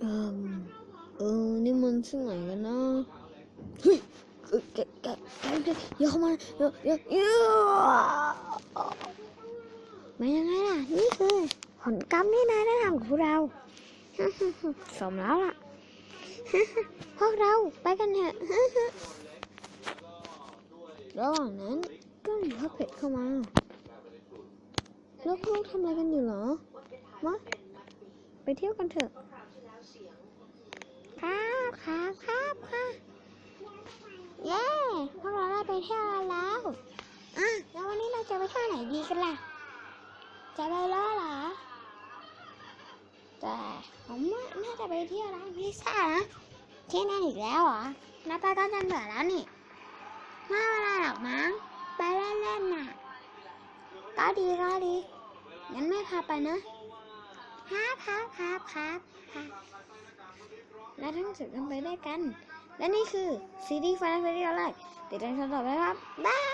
เออเออ นี่มันที่ไหนกันนะ เฮ้ยเอ้ยแกแกแกแกอย่าเข้ามาอย่าอย่าอย่าเป็นยังไงล่ะ นี่คือผลกรรมที่นายได้ทำกับพวกเราสมแล้วล่ะ พวกเราไปกันเถอะระหว่างนั้นก็มีพ่อเป็ดเข้ามา แล้วพวกทำอะไรกันอยู่เหรอ มา ไปเที่ยวกันเถอะ ครับครับครับค่ะเย้พวกเราได้ไปเที่ยวแล้วอะแล้ววันนี้เราจะไปเที่ยวไหนดีกันล่ะ จะไปล้อเหรอแต่ผมว่าน่าจะไปเที่ยวร้านพิซซ่านะที่นั่นอีกแล้วเหรอน้าตาก็จะเบื่อแล้วนี่ไม่เป็นไรหรอกมั้งไปเล่นๆน่ะก็ดีก็ดีงั้นไม่พาไปนะ ครับครับครับครับ และทั้งสุดกันไปได้วยกัน และนี่คือซีรีส์ฟันเฟเรียลไลติดตามชมต่อไปครับบาย